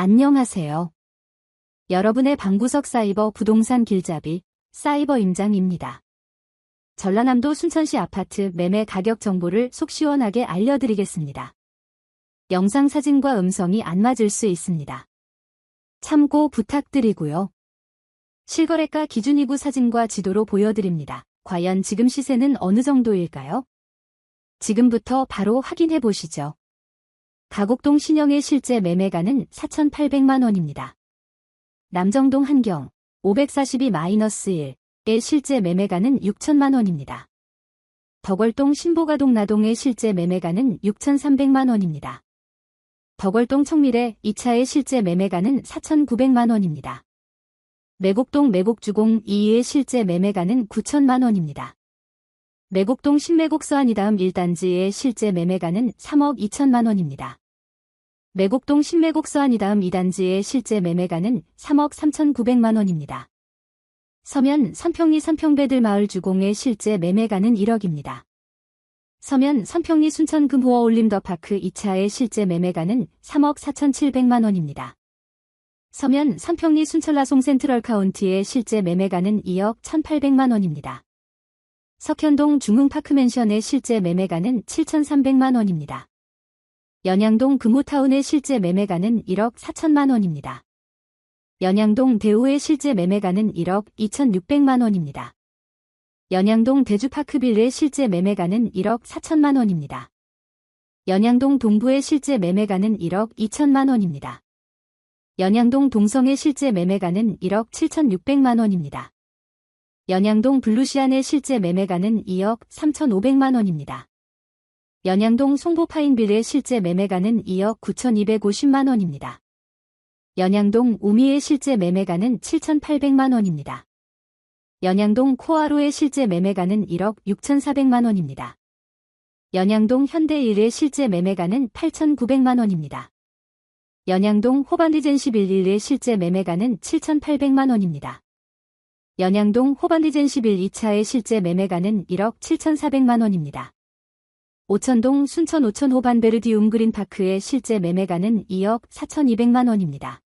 안녕하세요. 여러분의 방구석 사이버 부동산 길잡이 사이버 임장입니다. 전라남도 순천시 아파트 매매 가격 정보를 속 시원하게 알려드리겠습니다. 영상 사진과 음성이 안 맞을 수 있습니다. 참고 부탁드리고요. 실거래가 기준이구 사진과 지도로 보여드립니다. 과연 지금 시세는 어느 정도일까요? 지금부터 바로 확인해 보시죠. 가곡동 신영의 실제 매매가는 4,800만 원입니다. 남정동 한경 542-1의 실제 매매가는 6천만 원입니다. 덕월동 신보가동 나동의 실제 매매가는 6,300만 원입니다. 덕월동 청밀의 2차의 실제 매매가는 4,900만 원입니다. 매곡동 매곡주공 2의 실제 매매가는 9천만 원입니다. 매곡동 신매곡 서안이 다음 1단지의 실제 매매가는 3억 2천만 원입니다. 매곡동 신매곡 서안이 다음 2단지의 실제 매매가는 3억 3천9백만 원입니다. 서면 삼평리 삼평배들 마을 주공의 실제 매매가는 1억입니다. 서면 삼평리 순천 금호어 올림더파크 2차의 실제 매매가는 3억 4천7백만 원입니다. 서면 삼평리 순천라송 센트럴 카운티의 실제 매매가는 2억 1,800만 원입니다. 석현동 중흥파크맨션의 실제 매매가는 7,300만 원입니다. 연양동 금호타운의 실제 매매가는 1억 4천만 원입니다. 연양동 대우의 실제 매매가는 1억 2,600만 원입니다. 연양동 대주파크빌의 실제 매매가는 1억 4천만 원입니다. 연양동 동부의 실제 매매가는 1억 2천만 원입니다. 연양동 동성의 실제 매매가는 1억 7,600만 원입니다. 연양동 블루시안의 실제 매매가는 2억 3,500만 원입니다. 연양동 송보파인빌의 실제 매매가는 2억 9,250만 원입니다. 연양동 우미의 실제 매매가는 7,800만 원입니다. 연양동 코아로의 실제 매매가는 1억 6,400만 원입니다. 연양동 현대일의 실제 매매가는 8,900만 원입니다. 연양동 호반디젠시 빌릴의 실제 매매가는 7,800만 원입니다. 연양동 호반디젠 11 2차의 실제 매매가는 1억 7,400만 원입니다. 오천동 순천 오천 호반 베르디움 그린파크의 실제 매매가는 2억 4,200만 원입니다.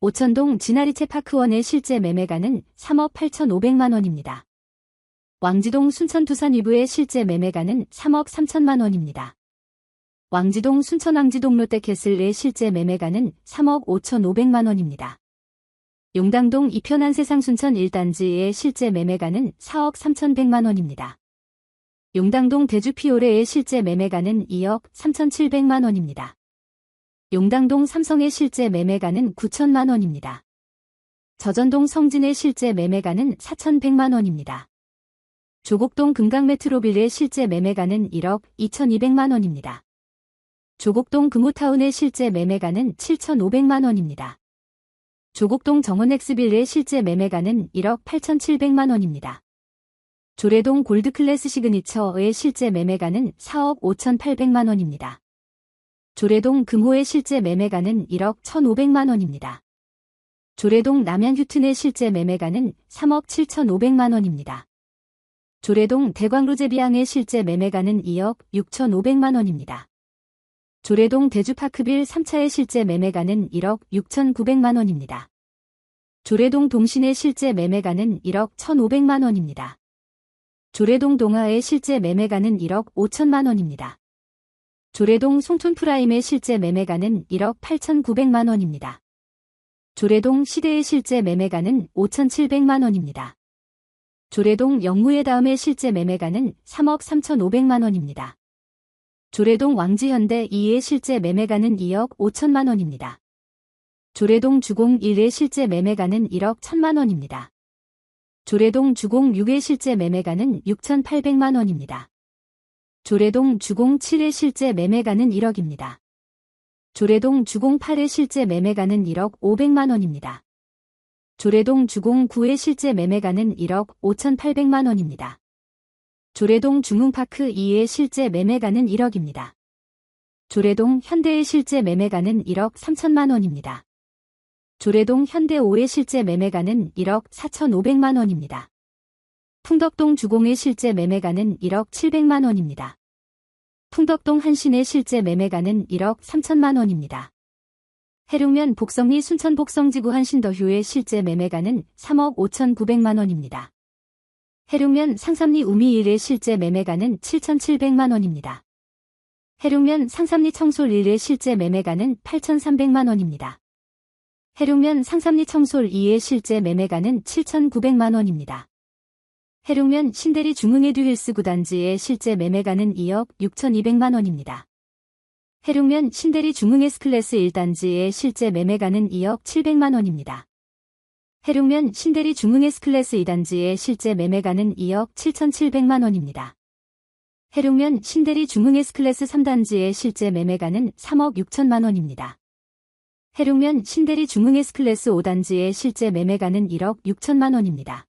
오천동 지나리체 파크원의 실제 매매가는 3억 8,500만 원입니다. 왕지동 순천 두산 위부의 실제 매매가는 3억 3천만 원입니다. 왕지동 순천 왕지동 롯데캐슬의 실제 매매가는 3억 5,500만 원입니다. 용당동 이편한 세상 순천 1단지의 실제 매매가는 4억 3,100만 원입니다. 용당동 대주피오레의 실제 매매가는 2억 3,700만 원입니다. 용당동 삼성의 실제 매매가는 9천만 원입니다. 저전동 성진의 실제 매매가는 4,100만 원입니다. 조곡동 금강메트로빌의 실제 매매가는 1억 2,200만 원입니다. 조곡동 금호타운의 실제 매매가는 7,500만 원입니다. 조곡동 정원엑스빌의 실제 매매가는 1억 8,700만 원입니다. 조례동 골드클래스 시그니처의 실제 매매가는 4억 5,800만 원입니다. 조례동 금호의 실제 매매가는 1억 1,500만 원입니다. 조례동 남양 휴튼의 실제 매매가는 3억 7,500만 원입니다. 조례동 대광로제비앙의 실제 매매가는 2억 6,500만 원입니다. 조례동 대주파크빌 3차의 실제 매매가는 1억 6,900만 원입니다. 조례동 동신의 실제 매매가는 1억 1,500만 원입니다. 조례동 동화의 실제 매매가는 1억 5천만 원입니다. 조례동 송촌 프라임의 실제 매매가는 1억 8,900만 원입니다. 조례동 시대의 실제 매매가는 5,700만 원입니다. 조례동 영무의 다음의 실제 매매가는 3억 3,500만 원입니다. 조례동 왕지현대 2의 실제 매매가는 2억 5천만 원입니다. 조례동 주공 1의 실제 매매가는 1억 1천만 원입니다. 조례동 주공 6의 실제 매매가는 6,800만 원입니다. 조례동 주공 7의 실제 매매가는 1억입니다. 조례동 주공 8의 실제 매매가는 1억 500만 원입니다. 조례동 주공 9의 실제 매매가는 1억 5,800만 원입니다. 조례동 중흥파크 2의 실제 매매가는 1억입니다. 조례동 현대의 실제 매매가는 1억 3천만 원입니다. 조례동 현대 5의 실제 매매가는 1억 4천5백만 원입니다. 풍덕동 주공의 실제 매매가는 1억 7백만 원입니다. 풍덕동 한신의 실제 매매가는 1억 3천만 원입니다. 해룡면 복성리 순천 복성지구 한신더휴의 실제 매매가는 3억 5,900만 원입니다. 해룡면 상삼리 우미 1의 실제 매매가는 7,700만 원입니다. 해룡면 상삼리 청솔 1의 실제 매매가는 8,300만 원입니다. 해룡면 상삼리 청솔 2의 실제 매매가는 7,900만 원입니다. 해룡면 신대리 중흥에듀 힐스 구단지의 실제 매매가는 2억 6,200만 원입니다. 해룡면 신대리 중흥 S클래스 1단지의 실제 매매가는 2억 700만 원입니다. 해룡면 신대리 중흥 S클래스 2단지의 실제 매매가는 2억 7,700만 원입니다. 해룡면 신대리 중흥 S클래스 3단지의 실제 매매가는 3억 6천만 원입니다. 해룡면 신대리 중흥 S클래스 5단지의 실제 매매가는 1억 6천만 원입니다.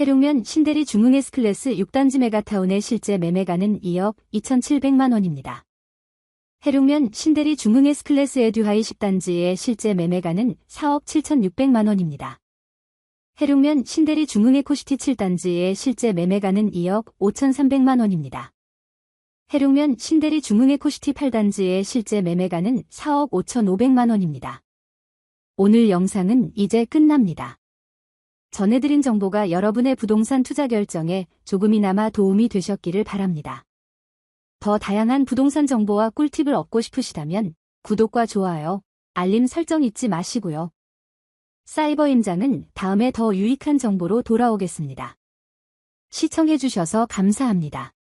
해룡면 신대리 중흥 S클래스 6단지 메가타운의 실제 매매가는 2억 2,700만 원입니다. 해룡면 신대리 중흥 S클래스 에듀하이 10단지의 실제 매매가는 4억 7,600만 원입니다. 해룡면 신대리 중흥 에코시티 7단지의 실제 매매가는 2억 5,300만 원입니다. 해룡면 신대리 중흥 에코시티 8단지의 실제 매매가는 4억 5,500만 원입니다. 오늘 영상은 이제 끝납니다. 전해드린 정보가 여러분의 부동산 투자 결정에 조금이나마 도움이 되셨기를 바랍니다. 더 다양한 부동산 정보와 꿀팁을 얻고 싶으시다면 구독과 좋아요, 알림 설정 잊지 마시고요. 사이버 임장은 다음에 더 유익한 정보로 돌아오겠습니다. 시청해주셔서 감사합니다.